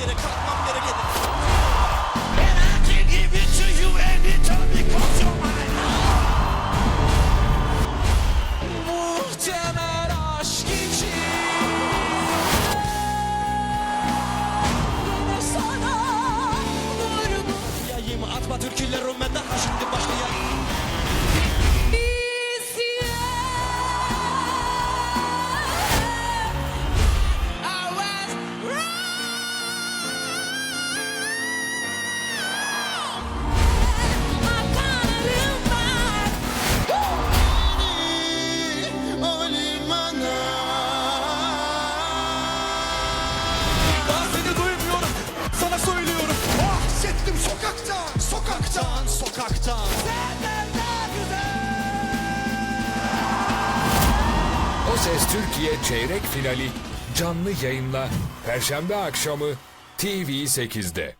get a couple. sokaktan O Ses Türkiye çeyrek finali canlı yayınla Perşembe akşamı TV8'de.